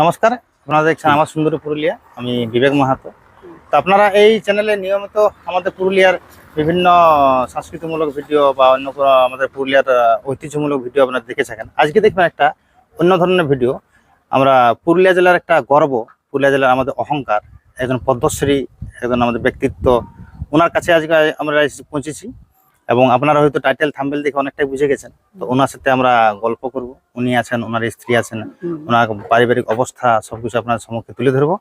নমস্কার, আপনারা দেখছেন আমার সুন্দরী পুরুলিয়া, আমি বিবেক মাহাতো। তো আপনারা এই চ্যানেলে নিয়মিত আমাদের পুরুলিয়ার বিভিন্ন সংস্কৃতিমূলক ভিডিও বা অন্য কোনো আমাদের পুরুলিয়ার ঐতিহ্যমূলক ভিডিও আপনারা দেখে থাকেন আজকে দেখবেন একটা অন্য ধরনের ভিডিও। আমরা পুরুলিয়া জেলার একটা গর্ব, পুরুলিয়া জেলার আমাদের অহংকার, একজন পদ্মশ্রী, একজন আমাদের ব্যক্তিত্ব। ওনার কাছে আজকে আমরা পৌঁছেছি। এবং আপনারা হয়তো টাইটেল থাম্বেল দেখে অনেকটাই বুঝে গেছেন। তো ওনার সাথে আমরা গল্প করব। উনি আছেন ওনার স্ত্রী আছেন ওনার পারিবারিক অবস্থা সবকিছু আপনার সম্মুখে তুলে ধরবো।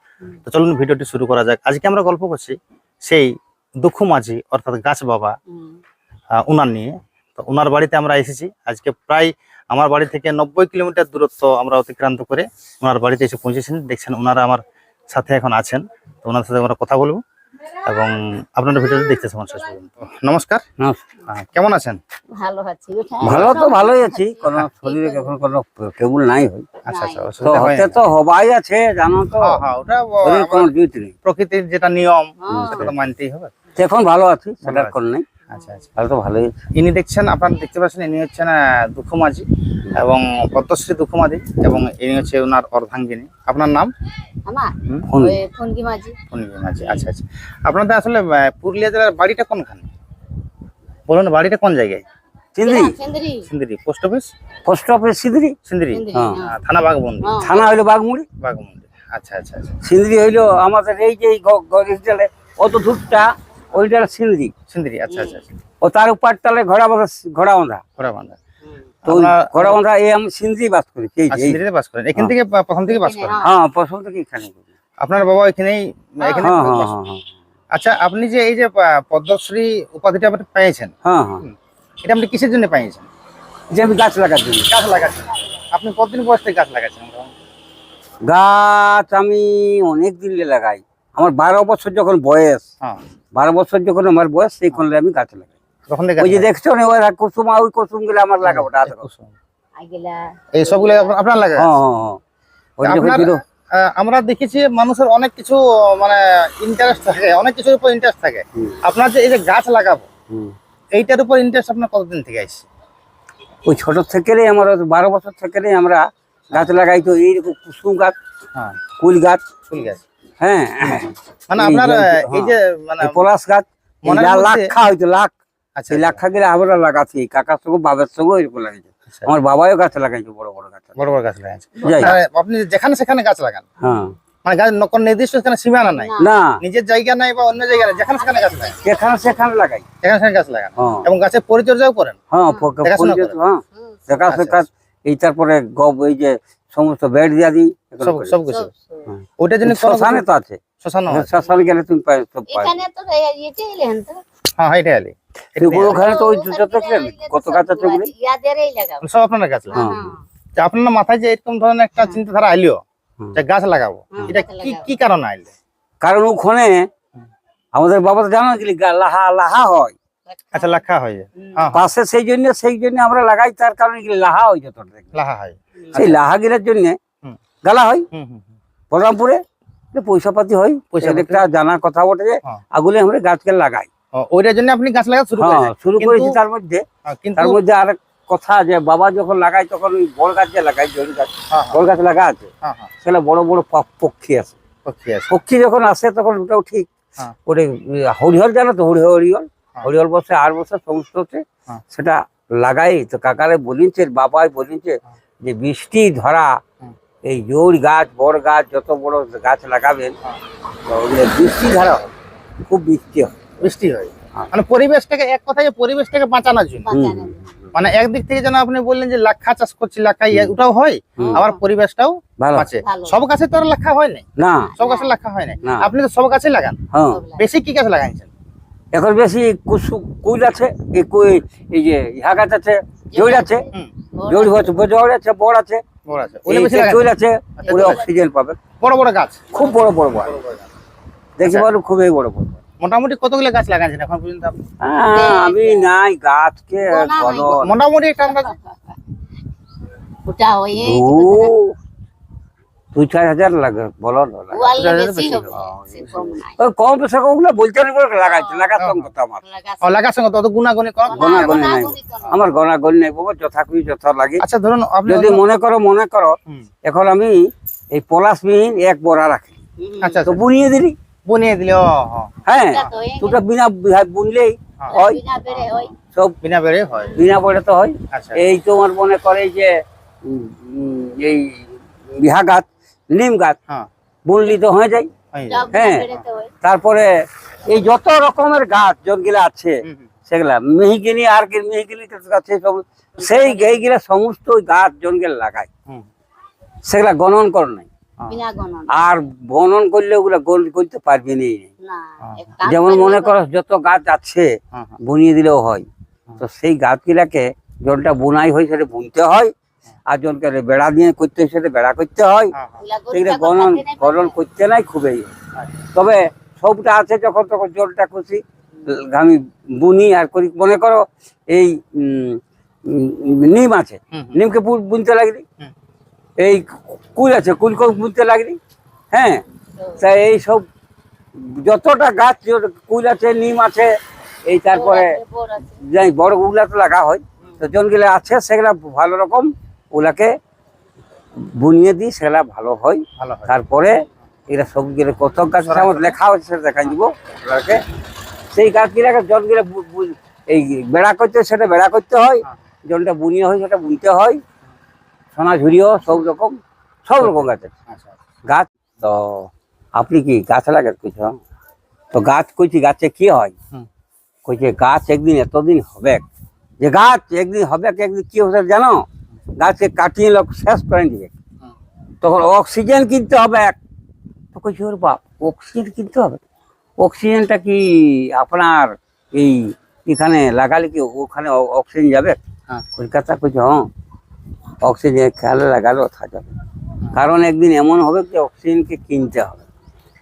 তো চলুন ভিডিওটি শুরু করা যাক। আজকে আমরা গল্প করছি সেই দুঃখ মাঝি অর্থাৎ গাছ বাবা ওনার নিয়ে। তো ওনার বাড়িতে আমরা এসেছি। আজকে প্রায় আমার বাড়ি থেকে নব্বই কিলোমিটার দূরত্ব আমরা অতিক্রান্ত করে ওনার বাড়িতে এসে পৌঁছেছেন। দেখছেন ওনারা আমার সাথে এখন আছেন। তো ওনার সাথে আমরা কথা বলব। এবং আপনারা ভিডিওটা দেখতে থাকুন শেষ পর্যন্ত। নমস্কার। কেমন আছেন? ভালো আছি। ভালো তো ভালোই আছি। কোনো শরীরে এখন কোনো কেবল নাই হই আচ্ছা আচ্ছা হতে তো হবাই আছে জানো তো। হ্যাঁ হ্যাঁ ওটা কোনো জুত নেই প্রকৃতির যেটা নিয়ম হ্যাঁ। সেটা তো মানতেই হবে। এখন ভালো আছি সেটা সেটার। কোন নেই। আচ্ছা আচ্ছা। ভালো তো ভালোই। ইনি দেখছেন আপনারা দেখতে পাচ্ছেন ইনি হচ্ছেন দুঃখমাঝি এবং পদ্মশ্রী দুঃখমাঝি এবং ইনি হচ্ছে ওনার অর্ধাঙ্গিনী। আপনার নাম? আমার? হুম? ফোন মাঝি ফণিভূমি মাঝি আচ্ছা আচ্ছা। আপনাদের আসলে পুরুলিয়া জেলার বাড়িটা কোনখানে? বলুন বাড়িটা কোন জায়গায়? Sindri Sindri post office? Post office Sindri Sindri হ্যাঁ। থানা বাঘবন্দি হ্যাঁ। থানা হইল বাগমুড়ি বাঘবন্দি আচ্ছা আচ্ছা আচ্ছা। সিন্দ্রি হইল আমাদের এই যে গরিবটালে অত দূরটা ওইটা সিন্দ্রি সিন্দিরি আচ্ছা আচ্ছা আচ্ছা। ও তার উপর তালে ঘোড়া বাঁধা ঘোড়া বাঁধা। ঘোড়া বান্ধা তো আপনার- ঘোড়া বাঁধা এই আমি সিন্দ্রি বাস করি এই আর বাস করেন। এখান থেকে প্রথম থেকে বাস করেন? হ্যাঁ। হ্যাঁ প্রথম থেকে এখানে আপনার বাবা এখানেই এখানে হ্যাঁ হ্যাঁ বাস- হ্যাঁ হ্যাঁ। আচ্ছা আপনি যে এই যে পদ্মশ্রী উপাধিটা আপনি পেয়েছেন হ্যাঁ হ্যাঁ। এটা আপনি কিসের জন্য পেয়েছেন? যে আমি গাছ লাগার জন্য। গাছ লাগাচ্ছেন আপনি কতদিন বয়স থেকে গাছ লাগাচ্ছেন? গাছ আমি অনেক দিন লাগাই। আমার বারো বছর যখন বয়স হ্যাঁ। বারো বছর যখন আমার বয়স সেই কোনলে আমি গাছ লাগাই। তখন থেকে ওই যে দেখছ না কুসুম ওই কুসুমগুলো আমার লাগাবো তা দেখো। আগিলা। এই সবগুলো আপনার লাগে হ্যাঁ হ্যাঁ হ্যাঁ। আমরা দেখেছি মানুষের অনেক কিছু মানে ইন্টারেস্ট থাকে অনেক কিছুর উপর ইন্টারেস্ট থাকে। আপনার যে এই যে গাছ লাগাবো হুম। এইটার উপর ইন্টারেস্ট আপনার কতদিন থেকে আসছে ওই ছোট থেকেই আমার ওই বারো বছর থেকেই আমরা গাছ লাগাই তো এইরকম কুসুম গাছ হ্যাঁ। কুল গাছ। ফুল গাছ। হ্যাঁ। মানে আপনার এই যে মানে পলাশ গাছ লাক্ষা লাখ আচ্ছা লাক্ষা গেলে আমরা লাগাচ্ছি কাকার সঙ্গে বাবার সঙ্গে এরকম লাগাইছে। আচ্ছা, আমার বাবাও গাছ লাগাইছে বড় বড় গাছ বড় বড় গাছ আর আপনি যেখানে সেখানে গাছ লাগান। হ্যাঁ। মানে গাছ নির্দিষ্ট সেখানে সীমানা নাই। না। নিজের জায়গা নাই বা অন্য জায়গা নাই যেখানে সেখানে গাছ সেখানে লাগাই। যেখানে সেখানে গাছ লাগান। হ্যাঁ। এবং গাছের পরিচর্যাও করেন। হ্যাঁ দেখাশোনা? হ্যাঁ। আচ্ছা, এই তারপরে গব এই যে সমস্ত বেড দিয়া দিই সব কিছু। হ্যাঁ। জন্য শ্মশানে তো আছে। শ্মশান শ্মশানে গেলে তুমি পাই সব পাই। এখানে তো ইয়েতে এলেন তো। হ্যাঁ এটা আলি এগুলো ওখানে তো ওই দেখলেন কত গাছ আছে ওগুলো? সব আপনার গাছ হ্যাঁ। আপনার মাথায় যে এরকম ধরনের একটা চিন্তাধারা আইলো যে গাছ লাগাবো এটা কি কি কারণ আইলে? কারণ ওখানে আমাদের বাবা তো জানো কি লাহা লাহা হয়। আচ্ছা লাখা হয়। হ্যাঁ হ্যাঁ, পাশে সেই জন্য সেই জন্য আমরা লাগাই তার কারণে কি লাহা হয় যত লাহা হয়। সেই লাহা গিলার জন্য গালা হয়। বলরামপুরে পয়সা পাতি হয়। পয়সা একটা জানার কথা বটে যে হ্যাঁ। আগুলে আমরা গাছকে লাগাই। ওইটার জন্য আপনি গাছ লাগা শুরু হ্যাঁ শুরু করেছি তার মধ্যে। তার মধ্যে আর কথা যে বাবা যখন লাগাই তখন ওই বড় গাছে লাগাই গাছ হ্যাঁ, বড় গাছ লাগা আছে। সেটা বড় বড় পক্ষী আছে। পক্ষী যখন আসে তখন ওটাও ঠিক। ওরে হরিহর জানো তো হরিহর হরিহর। হরিহর বসে আর বসে সমস্ত হচ্ছে। সেটা লাগাই। তো কাকারে বলিছে বাবাই হ্যাঁ। যে বৃষ্টি ধরা এই জোর গাছ বড় গাছ যত বড় গাছ লাগাবেন হ্যাঁ। বৃষ্টি ধরা হয় খুব বৃষ্টি হয়। বৃষ্টি হয়। হ্যাঁ। মানে পরিবেশটাকে এক কথায় পরিবেশটাকে বাঁচানোর জন্য। মানে একদিক থেকে যেন আপনি বললেন যে লাক্ষা চাষ করছি লাক্ষা ইয়ে, ওটাও হয়। আবার পরিবেশটাও ভালো। বাঁচে। সব গাছে তো আর লাক্ষা হয় না না। সব গাছে লাক্ষা হয় না না। আপনি তো সব গাছে লাগান? হ্যাঁ বেশি কি গাছ লাগাইছেন? এখন বেশি কুসু কুল আছে এই যে ইহা গাছ আছে জোর আছে জোর হচ্ছে জোর আছে বড় আছে বড় আছে জোর আছে। আচ্ছা। অক্সিজেন পাবে। বড় বড় গাছ। খুব বড় বড় বড়। দেখতে আচ্ছা। পারো খুবই বড় বড়। মোটামুটি কতগুলো গাছ লাগাইছেন এখন পর্যন্ত আমি নাই গাছকে মোটামুটি একটা ওটা হয়ে দুই চার হাজার লাগে বলো। সে কম নাই। ওই কম বেশি ওগুলো বলতে না বলে লাগাইছে লাগাতাম কথা আমার। লাগার সঙ্গে তত গুণাগুণি গনি নাই। আমার গনা গনি নাই বাবা যথাকুই যথা লাগে। আচ্ছা ধরুন আপনি যদি মনে করো মনে করো এখন আমি এই পলাশ পলাশবিহীন এক বড়া রাখি। আচ্ছা তো বুনিয়ে দিলি? বুনিয়ে দিলে ও হ্যাঁ। দুটা বিনা বুনলেই হ্যাঁ। হয়। বিনা বেড়ে হয়। সব বিনা বেড়ে হয়। বিনা পড়ে তো হয়। আচ্ছা। এই তোমার মনে করে যে এই বিহা গাছ নিম গাছ। হ্যাঁ। বুনলি তো হয়ে যায়। হয়ে হ্যাঁ। হয়। তারপরে এই যত রকমের গাছ যেগুলা আছে। সেগুলা মেহিগিনি আর কি মেহিগিনি গাছ সেই সব সেই এইগুলা সমস্ত গাছ জনগেল লাগায় সেগুলা গণন কর নাই। আর বনন করলে ওগুলা গোল করতে পারবি হ্যাঁ। যেমন মনে করো যত গাছ আছে হ্যাঁ, হ্যাঁ। বুনিয়ে দিলেও হয়। তো সেই গাছগুলাকে জলটা বুনাই হয় সেটা বুনতে হয়। আর জনকে বেড়া দিয়ে করতে হয় সেটা বেড়া করতে হয়। হ্যাঁ, হ্যাঁ। সেগুলো গণন গণন করতে নাই খুবই। আচ্ছা। তবে সবটা আছে যখন তখন জলটা খুশি। আমি বুনি আর করি। মনে করো এই নিম আছে। নিমকে বুনতে লাগলি। এই কুল আছে কুল কুলকে বুনতে লাগলি। হ্যাঁ? তা এই সব যতটা গাছ কুল আছে নিম আছে এই তারপরে বড়গুলা তো লাগা হয়। তো জনগুলা আছে সেগুলা ভালো রকম। ওগুলাকে বুনিয়ে দিই সেগুলা ভালো হয়। ভালো তারপরে এরা সবগুলো কত গাছ আমার লেখা হচ্ছে সেটা দেখাই দিব আপনাকে সেই গাছগুলাকে জলগুলো এই বেড়া করতে সেটা বেড়া করতে হয়। হ্যাঁ। জলটা বুনিয়ে হয় সেটা বুনতে হয়। সোনাঝুরিও সব রকম সব রকম গাছ আছে। আচ্ছা গাছ তো আপনি কি গাছ লাগার কিছু তো গাছ কইছি গাছে কি হয়? কইছে গাছ একদিন এতদিন হবে যে গাছ একদিন হবে একদিন কি হবে জানো? গাছকে কাটিয়ে লোক শেষ করে দিবে তখন অক্সিজেন কিনতে হবে তো কইছি ওর বাপ অক্সিজেন কিনতে হবে? অক্সিজেনটা কি আপনার এই এখানে লাগালে কি ওখানে অক্সিজেন যাবে? হ্যাঁ। কলকাতা কইছে হ্যাঁ। অক্সিজেন খেয়ালে লাগালে ওঠা যাবে। কারণ একদিন এমন হবে যে অক্সিজেনকে কিনতে হবে।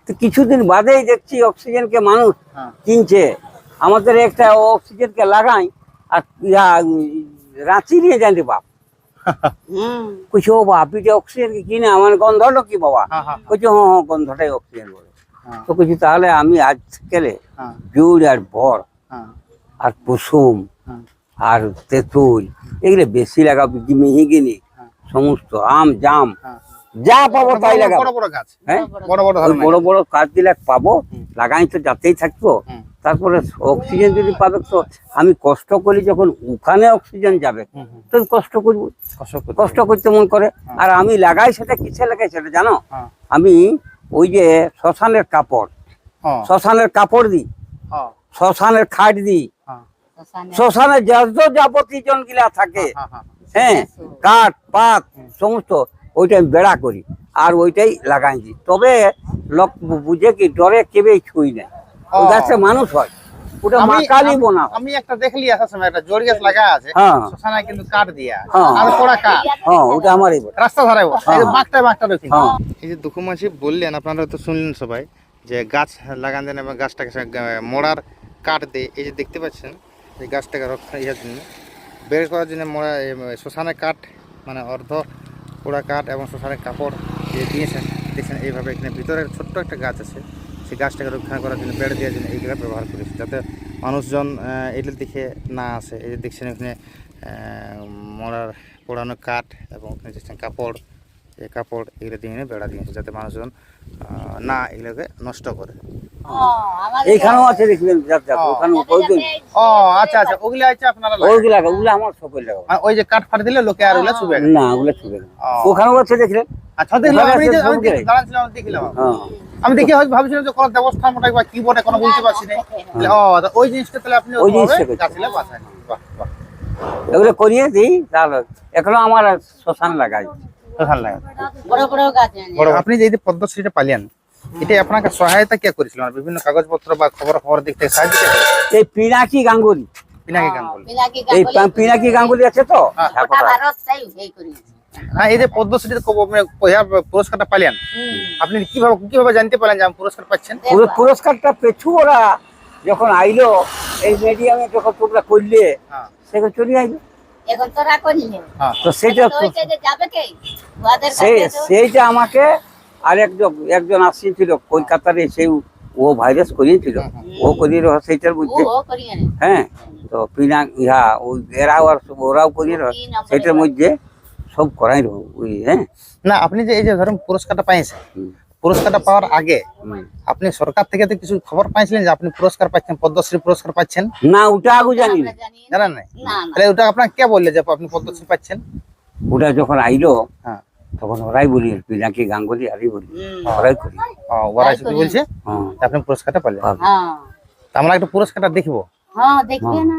তো কিছুদিন বাদেই দেখছি অক্সিজেনকে মানুষ হ্যাঁ। কিনছে। আমাদের একটা অক্সিজেনকে লাগাই আর রাঁচি নিয়ে জানতে বাপ। কইছে ও বাপ এটা অক্সিজেনকে কিনে আমার গন্ধটা কি বাবা? হ্যাঁ হ্যাঁ কইছে হ্যাঁ হ্যাঁ গন্ধটাই অক্সিজেন বলে। হ্যাঁ। তো কইছি তাহলে আমি আজ হ্যাঁ। জুড় আর ভর হ্যাঁ। আর কুসুম হ্যাঁ। আর তেঁতুল এগুলো বেশি লাগাবো মেহিগিনি হ্যাঁ। সমস্ত আম জাম হ্যাঁ। যা পাবো তাই বড় লাগাবো বড় বড় গাছ। হ্যাঁ? বড় বড় ওই বড় বড় কাজ দিলে পাবো লাগাই তো যাতেই থাকব। তারপরে অক্সিজেন যদি পাবে তো আমি কষ্ট করি যখন ওখানে অক্সিজেন যাবে। তো কষ্ট করব। কষ্ট করতে মন করে। আর আমি লাগাই সেটা কিসে লাগাই সেটা জানো? হ্যাঁ। আমি ওই যে শ্মশানের কাপড় হ্যাঁ। শ্মশানের কাপড় দিই হ্যাঁ। শ্মশানের খাট দিই। হ্যাঁ। শ্মশানে শ্মশানে যত যাবতীয় জনগুলা থাকে হ্যাঁ হ্যাঁ হ্যাঁ। কাঠ পাত সমস্ত ওইটা আমি বেড়া করি আর ওইটাই লাগাই দিই। তবে লোক বুঝে কি ডরে কেবেই ছুই না। ওই ও। গাছে মানুষ হয় ওটা আমি- মাকালি বোনা আমি একটা দেখলি আসার সময় একটা জড়ি গাছ লাগা আছে হ্যাঁ কিন্তু কাঠ দিয়া হ্যাঁ। আর পোড়া কাঠ হ্যাঁ ওটা আমারই রাস্তা ধারে বসে। এই যে। বাঁকটা বাঁকটা রয়েছে। এই যে দুঃখ মাঝি বললেন আপনারা তো শুনলেন সবাই যে গাছ লাগান দেন এবং গাছটাকে মোড়ার কাঠ দিয়ে এই যে দেখতে পাচ্ছেন এই গাছটাকে রক্ষা ইয়ার জন্য বের করার জন্য মোড়া শ্মশানের কাঠ মানে অর্ধ পোড়া কাঠ এবং শ্মশানের কাপড় দিয়ে দিয়েছেন দেখছেন এইভাবে এখানে ভিতরে ছোট্ট একটা গাছ আছে সেই গাছটাকে রক্ষা করার জন্য বেড়ে দেওয়ার জন্য এইগুলো ব্যবহার করেছে যাতে মানুষজন আহ, দিকে না আসে। এই যে দেখছেন এখানে মরার পোড়ানো কাঠ এবং ওখানে দেখছেন কাপড় এই কাপড় এগুলো দিয়ে এনে বেড়া দিয়েছে যাতে মানুষজন না এগুলোকে নষ্ট করে। ও, এইখানেও আছে দেখবেন ও। আচ্ছা আচ্ছা ওগুলো আছে আপনারা ওগুলো আমার সকল আর ওই যে কাঠ ফাট দিলে লোকে আর ওগুলো ছুবে না? ওগুলো ছুবে না। ওখানেও আছে দেখলেন? আচ্ছা দেখলাম আমি হ্যাঁ। আমি দেখে হয়তো ভাবছিলাম যে কোনো ব্যবস্থা মোটা বা কি বটে কোনো বুঝতে পারছি না তাহলে, ও ওই জিনিসটা তাহলে আপনি ওই জিনিসটা গাছগুলো বাঁচান বাহ বাহ এগুলো করিয়ে দিই তাহলে এখনও আমার শ্মশান লাগাই তো ভালো লাগে বড় বড় গাছ আছে। বড় আপনি যে এই যে পদ্মশ্রীটা পালিয়েন এটা আপনাকে সহায়তা কে করেছিল মানে বিভিন্ন কাগজপত্র বা খবর খবর দিক থেকে সাহায্য? এই পিনাকি গাঙ্গুলি পিনাকি গান বলে এই গাঙ্গুলি। পিনাকি গাঙ্গুলি আছে তো হ্যাঁ। হ্যাঁ? ভারত এই করিয়েছে। হ্যাঁ এই যে পদ্মশ্রী পুরস্কারটা পালিয়েন হুম। আপনি কীভাবে কীভাবে জানতে পারলেন যে আমি পুরস্কার পাচ্ছেন? পুরস্কারটা পেছু ওরা যখন আইলো এই মিডিয়ামে যখন তোমরা করলে হ্যাঁ। সেগুলো চলে আইলো। এখন হ্যাঁ। তো সেটা সেইটা আমাকে আর একজন একজন আসছিল কলকাতার সেই ও ভাইরাস করিয়েছিল। ও করিয়ে সেইটার মধ্যে হ্যাঁ তো পিনা ইহা ওই এরাও আর ওরাও করিয়ে রহ সেটার মধ্যে। সব করাই ওই হ্যাঁ? না আপনি যে এই যে ধরুন পুরস্কারটা পাইছেন পুরস্কারটা পাওয়ার আগে আপনি সরকার থেকে তো কিছু খবর পাইছিলেন যে আপনি পুরস্কার পাচ্ছেন পদ্মশ্রী পুরস্কার পাচ্ছেন না ওটা আগু জানি। জানেন নাই? না তাহলে ওটা আপনাকে কে বললে যে আপনি পদ্মশ্রী পাচ্ছেন ওটা যখন আইলো হ্যাঁ। তখন ওরাই বলি পিনাকি গাঙ্গুলি আরই বলি। ওরাই করি। ও, ওরা শুধু বলছে? হ্যাঁ। আপনি পুরস্কারটা পাইলেন। পাবো। হ্যাঁ। তা আমরা একটু পুরস্কারটা দেখব। হ্যাঁ দেখবে না।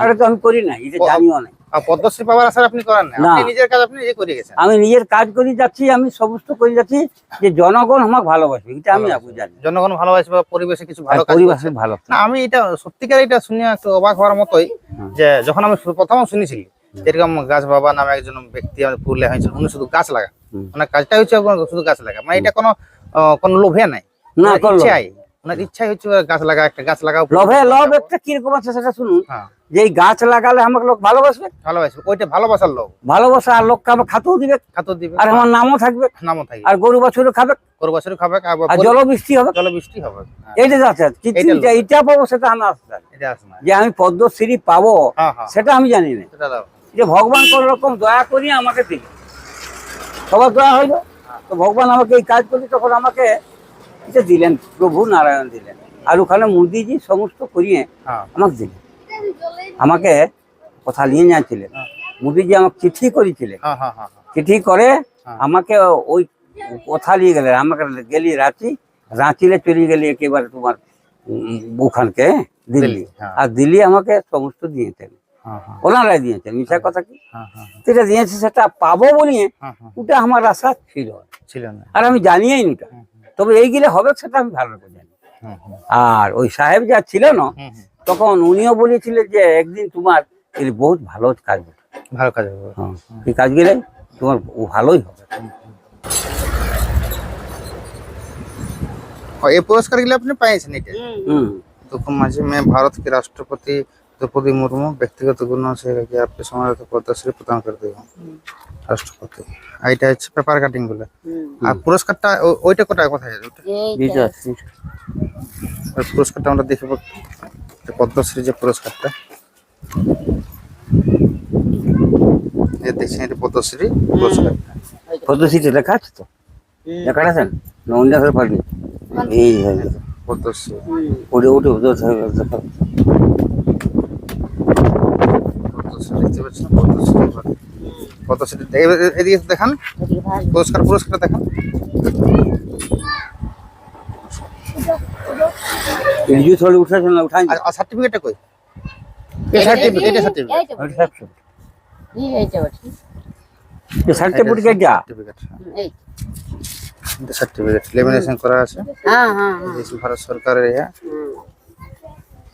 আরে তো আমি করি না এটা জানিও না পদ্মশ্রী পাওয়ার আশা আপনি করেন না। না। নিজের কাজ আপনি নিজে করে গেছেন। আমি নিজের কাজ করে যাচ্ছি আমি সমস্ত করে যাচ্ছি যে জনগণ আমাকে ভালোবাসে এটা আমি আপু জানি জনগণ ভালোবাসে বা পরিবেশে কিছু ভালো পরিবেশে ভালো না আমি এটা সত্যিকার এটা শুনে একটু অবাক হওয়ার মতোই যে যখন আমি প্রথম শুনেছিলি যেরকম গাছ বাবা নামে একজন ব্যক্তি আমাদের পুরুলিয়া হয়েছিল উনি শুধু গাছ লাগা মানে কাজটা হচ্ছে শুধু গাছ লাগা মানে এটা কোনো কোনো লোভে নাই। না ইচ্ছাই ওনার ইচ্ছাই হচ্ছে গাছ লাগা একটা গাছ লাগাও। লভে লভ একটা কীরকম আছে সেটা শুনুন। হ্যাঁ। যে এই গাছ লাগালে আমাকে লোক ভালোবাসবে? ভালোবাসবে। ওইটা ভালোবাসার লোক ভালোবাসা আর লোককে আমার খাতেও দিবে। খাতো দিবে। আর আমার নামও থাকবে। নামও থাকবে। আর গরু বাছুরও খাবে। গরু বছর খাবে। আর পরি- জল বৃষ্টি হবে। জল বৃষ্টি হবে। হ্যাঁ, এইটা আছে। কিন্তু এটা- পাবো সেটা আমি আসতে জানি। এটা আসে যে আমি পদ্মশ্রী পাবো হ্যাঁ সেটা আমি জানি না। সেটা যে ভগবান কোন রকম দয়া করি আমাকে দিবে। সবার দয়া হইল। তো ভগবান আমাকে এই কাজ করলি তখন আমাকে এটা দিলেন প্রভু নারায়ণ দিলেন। আর ওখানে মোদিজি সমস্ত করিয়ে হ্যাঁ। আমাকে দিলেন। আমাকে কথা নিয়ে যাচ্ছিলেন। মোদিজি আমাকে চিঠি করেছিলেন হ্যাঁ হ্যাঁ হ্যাঁ হ্যাঁ। চিঠি করে হ্যাঁ। আমাকে ওই কথা নিয়ে গেলেন। আমাকে গেলি রাঁচি রাঁচিলে চলে গেলি একেবারে তোমার ওখানকে দিল্লি। হ্যাঁ। আর দিল্লি আমাকে সমস্ত দিয়েছেন। হ্যাঁ হ্যাঁ। ওনারাই দিয়েছেন মিশা কথা কি? হ্যাঁ হ্যাঁ যেটা দিয়েছে সেটা পাবো বলিয়ে হ্যাঁ হ্যাঁ। ওটা আমার আশা ছিল। ছিল না। আর আমি জানিই নি তবে এইগুলো হবে সেটা আমি ভালো করে জানি। আর ওই সাহেব যা ছিল না তখন উনিও বলেছিলেন যে একদিন তোমার এর বহুত ভালো কাজ হবে। ভালো কাজ হবে। হ্যাঁ, এই কাজ গেলে তোমার ভালোই হবে। এই পুরস্কারগুলো আপনি পাইছেন এটা? তো মাঝে মেয়ে ভারতকে রাষ্ট্রপতি माझी में भारत के राष्ट्रपति द्रौपदी मुर्मू व्यक्तिगत गुणों से कि आपके समाज को पद्मश्री प्रदान करते हो রাষ্ট্রপতি আর এটা হচ্ছে পেপার কাটিং গুলো হুম। আর পুরস্কারটা ও- ওইটা কোথায় কোথায় ওইটা এইটা। আর পুরস্কারটা আমরা দেখবো যে পদ্মশ্রী যে পুরস্কারটা এই দেখছেন এটা পদ্মশ্রী পুরস্কার পদ্ধতিতে লেখা আছে তো হুম, লেখা আছে না অন্য ধরে পারবি এই হয়ে গেছে। পদ্মশ্রী হুম। ওটা ওটা পদ্মশ্রী দেখতে পাচ্ছেন পদ্মশ্রী পদ্মশ্রী এ- এদিকে দেখান। পুরস্কার পুরস্কার দেখান। রিজু থোড়ি উঠেছে না উঠাই আর- সার্টিফিকেটটা কই? এই সার্টিফিকেট এটা সার্টিফিকেট এইটা বটে। এই এইটা বটে। সার্টিফিকেট সার্টিফিকেট এই। এটা সার্টিফিকেট লেমিনেশন করা আছে। হ্যাঁ হ্যাঁ হ্যাঁ। ভারত সরকারের ইয়া।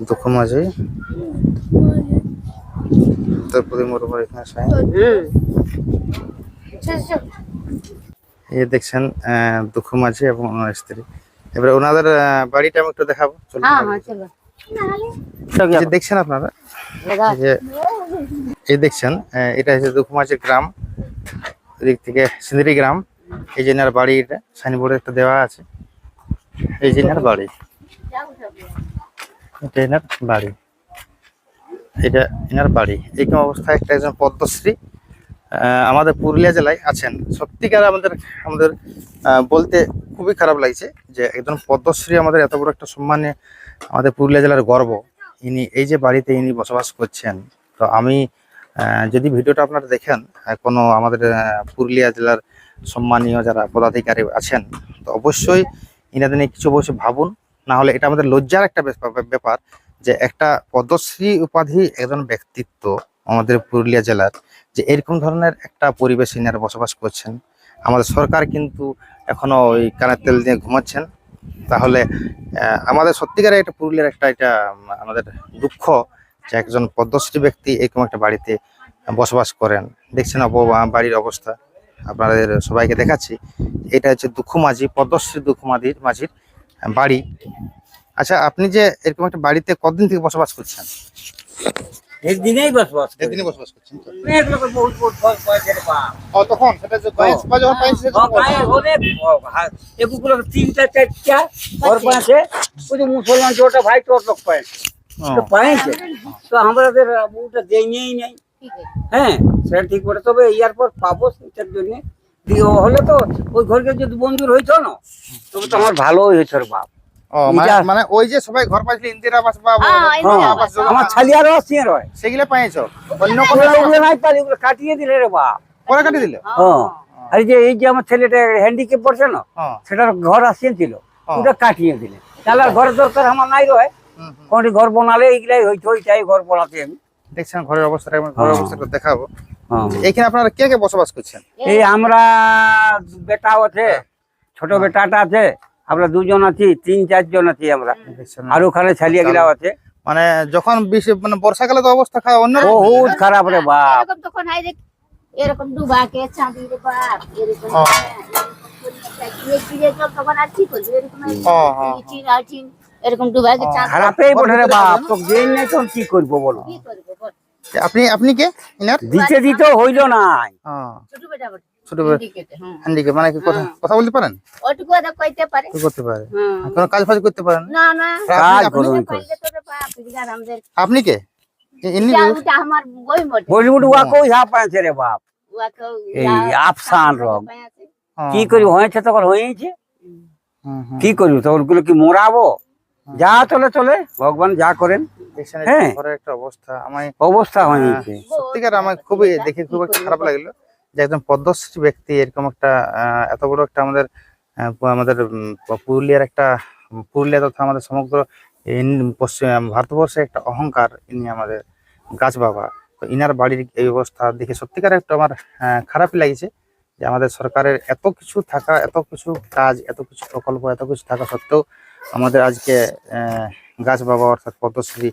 দুঃখ মাঝে। মুর্মুর এখানে সাইন। এই দেখছেন আহ, দুঃখ মাঝি এবং ওনার স্ত্রী। এবারে ওনাদের বাড়িটা আমি একটু দেখাবো। চলুন হ্যাঁ হ্যাঁ চলো এই যে দেখছেন আপনারা? এই যে এই দেখছেন আহ, এটা হচ্ছে দুঃখমাঝির গ্রাম। এদিক থেকে সিন্দিরি গ্রাম। এই যে এনার বাড়ি এটা সাইনবোর্ডে একটা দেওয়া আছে। এই যে এনার বাড়ি। এটা এনার বাড়ি। এটা এনার বাড়ি। এইরকম অবস্থায় একটা একজন পদ্মশ্রী আমাদের পুরুলিয়া জেলায় আছেন। সত্যিকার আমাদের আমাদের বলতে খুবই খারাপ লাগছে যে একজন পদ্মশ্রী আমাদের এত বড় একটা সম্মানে আমাদের পুরুলিয়া জেলার গর্ব। ইনি, এই যে বাড়িতে ইনি বসবাস করছেন, তো আমি যদি ভিডিওটা আপনারা দেখেন কোনো আমাদের পুরুলিয়া জেলার সম্মানীয় যারা পদাধিকারী আছেন, তো অবশ্যই ইনাদের নিয়ে কিছু অবশ্যই ভাবুন। না হলে এটা আমাদের লজ্জার একটা ব্যাপার। যে একটা পদ্মশ্রী উপাধি একজন ব্যক্তিত্ব আমাদের পুরুলিয়া জেলার, যে এরকম ধরনের একটা পরিবেশ ইনারা বসবাস করছেন। আমাদের সরকার কিন্তু এখনও ওই কানের তেল দিয়ে ঘুমাচ্ছেন। তাহলে আমাদের সত্যিকারের একটা পুরুলিয়ার একটা এটা আমাদের দুঃখ যে একজন পদ্মশ্রী ব্যক্তি এরকম একটা বাড়িতে বসবাস করেন। দেখছেন বাড়ির অবস্থা। আপনাদের সবাইকে দেখাচ্ছি। এটা হচ্ছে দুঃখ মাঝি পদ্মশ্রী দুঃখ মাঝির মাঝির বাড়ি। আচ্ছা আপনি যে এরকম একটা বাড়িতে কতদিন থেকে বসবাস করছেন? এই দিনেই বসবাস করি। বসবাস করছেন অনেক লোকের বহুত বহুত বয়স বয়সের বাপ। ও তখন? সেটা যে পায়েস বা যখন অনেক এগুলো তিনটা চারটা ঘর ওই যে মুসলমান ভাই তোর লোক পায়। তো পাইছে তো আমাদের ওটা নাই। হ্যাঁ সেটা ঠিক করে তবে ইয়ার পর পাবো সেটার জন্য। হলে তো ওই ঘরকে যদি মঞ্জুর হইতো না তবে তো আমার ভালোই হইতো বাপ। মানে মানে ওই যে সবাই ঘর পাইছিল ইন্দিরা আবাস বা হ্যাঁ, আমার ছালিয়ারও আছে রয় সেগুলো পাইছো? অন্য কোনো ওগুলো ওগুলো নাই পারি ওগুলো কাটিয়ে দিলে রে বাপ। পরে কাটি দিল? হ্যাঁ। আর যে এই যে আমার ছেলেটা হ্যান্ডিক্যাপ পড়ছে না হ্যাঁ। সেটার ঘর আসিয়েছিল হ্যাঁ। ওটা কাটিয়ে দিলে। তাহলে ঘরের দরকার আমার নাই রয়। কোনটি ঘর বানালে এইগুলাই হইতো ওইটাই ঘর বানাতে আমি। দেখছেন ঘরের অবস্থাটা ঘরের হ্যাঁ। অবস্থাটা দেখাবো। হ্যাঁ। এখানে আপনারা কে কে বসবাস করছেন? এই আমরা বেটা আছে ছোট বেটাটা আছে আমরা দুজন আছি তিন চারজন আছি আমরা। আর ওখানে ছালিয়া গিলাও আছে। মানে যখন বেশি মানে বর্ষাকালে তো অবস্থা খারাপ অন্য বহুত খারাপ রে বাপ। এরকম তখন হাই দেখ এরকম ডুবা কে চাঁদি রে বাপ এরকম কি এরকম এরকম চাঁদ রে বাপ তো জেন নাই তো কি করব বলো? কি করবে বল? আপনি আপনি কে? ইনার? দিতে দিতে হইল নাই। হ্যাঁ, ছোট। হ্যান্ডিকে মানে কি কথা কথা বলতে পারেন? ওটুকু আদা কইতে পারে। করতে পারে। কোনো কাজ ফাজ করতে পারেন? না না। কাজ আপনি- কে? ইনি বই মোটে। রে বাপ? উহাকেও এই আফসান রব। হ্যাঁ, কি করি হয়েছে তখন হয়েছে হুম, হুম। কি করব তখন ওগুলো কি মোরাবো? যা চলে চলে। ভগবান যা করেন। হ্যাঁ। একটা অবস্থা আমায় অবস্থা হয়েছে সত্যিকার আমার খুবই দেখে খুব একটা খারাপ লাগল। যে একজন পদ্মশ্রী ব্যক্তি এরকম একটা এত বড় একটা আমাদের আমাদের পুরুলিয়ার একটা পুরুলিয়া তথা আমাদের সমগ্র পশ্চিম ভারতবর্ষে একটা অহংকার ইনি আমাদের গাছ বাবা তো ইনার বাড়ির এই অবস্থা দেখে সত্যিকার একটু আমার খারাপই লাগছে যে আমাদের সরকারের এত কিছু থাকা এত কিছু কাজ এত কিছু প্রকল্প এত কিছু থাকা সত্ত্বেও আমাদের আজকে গাছ বাবা অর্থাৎ পদ্মশ্রী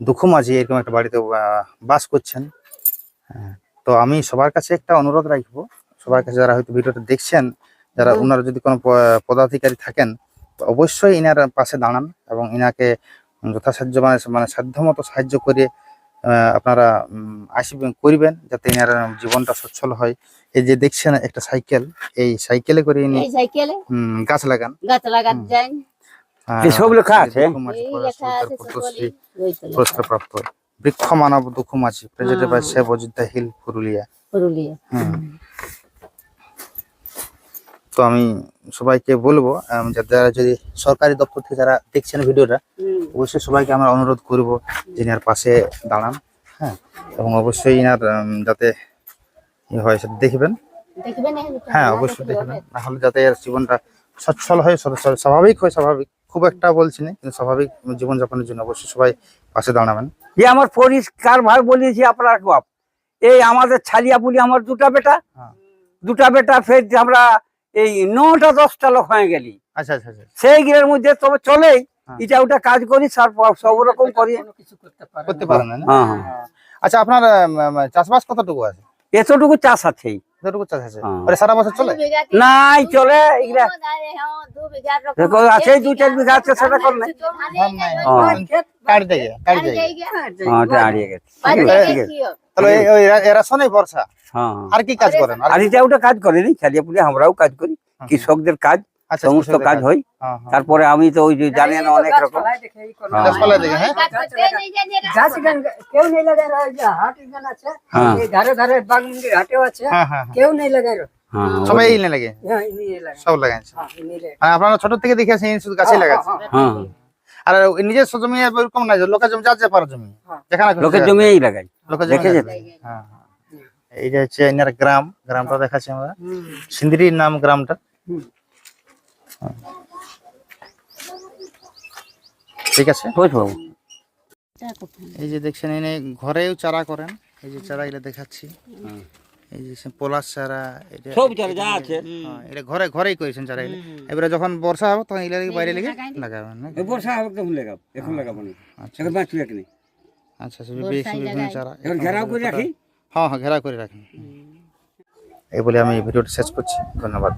দুঃখ মাঝি এরকম একটা বাড়িতে বাস করছেন। হ্যাঁ, তো আমি সবার কাছে একটা অনুরোধ রাখব সবার কাছে যারা হয়তো ভিডিওটা দেখছেন যারা ওনারা যদি কোনো পদাধিকারী থাকেন তো অবশ্যই ইনার পাশে দাঁড়ান এবং ইনাকে যথাসাধ্য মানে মানে সাধ্যমতো সাহায্য করে আপনারা আসবেন করবেন যাতে ইনার জীবনটা সচ্ছল হয়। এই যে দেখছেন একটা সাইকেল এই সাইকেলে করে ইনি এই সাইকেলে? গাছ লাগান। গাছ লাগাত যায় এসব লেখা আছে? এই লেখা আছে সকলেই। রয়েছে পুরস্কার প্রাপ্ত বৃক্ষ মানব Dukhu Majhi presented by Sheikh Ayodhya hill Purulia. Purulia. তো আমি সবাইকে বলব যারা যদি সরকারি দপ্তর থেকে যারা দেখছেন ভিডিওটা অবশ্যই সবাইকে আমরা অনুরোধ করব যে ইনার পাশে দাঁড়ান হ্যাঁ। এবং অবশ্যই ইনার উম, যাতে ই হয় সেটা দেখবেন। হ্যাঁ অবশ্যই দেখবেন। হবে? না হলে যাতে এর জীবনটা সচ্ছল হয় স্বাভাবিক হয় স্বাভাবিক। খুব একটা বলছি না কিন্তু স্বাভাবিক জীবনযাপনের জন্য অবশ্যই সবাই পাশে দাঁড়াবেন। যে আমার পরিষ্কার ভাবে বলিয়েছি আপনার বাপ এই আমাদের ছালিয়া পুলি আমার দুটা বেটা হ্যাঁ। দুটা বেটা ফের আমরা এই নটা দশটা লোক হয়ে গেলি। আচ্ছা আচ্ছা আচ্ছা। সেই গিরের মধ্যে তবে চলেই হ্যাঁ। এটা ওটা কাজ করি সব সব রকম করি। করতে পারেন না। হ্যাঁ। আচ্ছা আপনার চাষবাস কতটুকু আছে? এতটুকু চাষ আছেই। কতটুকু চাষ আছে। হ্যাঁ। সারা বছর চলে? দু বিঘা তিন- নাই চলে এগুলা। ও দাঁড়ে, হ্যাঁ, দু বিঘার রকম দেখো, আছে, দু চার বিঘা আছে, সেটা কর নাই। কাট দিয়ে কাট দিয়ে হ্যাঁ গেছে। ঠিক আছে? তাহলে ওই এরা- শোনে বর্ষা? হ্যাঁ। আর কি কাজ করেন? আর এটা ওটা কাজ করেনি খেলিয়া পুলিয়া আমরাও কাজ করি কৃষকদের কাজ। সমস্ত কাজ হয়। হ্যাঁ, হ্যাঁ। তারপরে আমি তো ওই যে অনেক রকম। জানি। গাছ। এই এই ইনি লাগায়। মানে আপনারা ছোট থেকে দেখে আসেন শুধু লাগাচ্ছে। হ্যাঁ। আর ওই নিজের জমি এরকম নাই লোকের জমি যার যে পারে জমি। যেখানে লোকের জায়গা। জমিই লাগাই লোকের দেখে জমি যেতে। লাগায়। এইটা হচ্ছে এনার গ্রাম গ্রামটা দেখাচ্ছি আমরা। সিন্দিরির নাম গ্রামটা। ঠিক আছে? এই যে দেখছেন এনে ঘরেও চারা করেন। এই যে চারা এগুলো দেখাচ্ছি এই যে পলাশ চারা এটা সব চারা যা আছে। হ্যাঁ, এটা ঘরে ঘরেই করেছেন চারা এগুলো এবারে যখন বর্ষা হবে তখন এগুলো বাইরে লেগে লাগাবেন নাকি? বর্ষা হবে তখন লাগাবো। এখন লাগাবো না। আচ্ছা। এখন বাঁচবে কি আচ্ছা আচ্ছা বেশি বিভিন্ন চারা। এখন ঘেরাও করে রাখি। হ্যাঁ হ্যাঁ ঘেরা করে রাখেন এই বলে আমি ভিডিওটা শেষ করছি। ধন্যবাদ।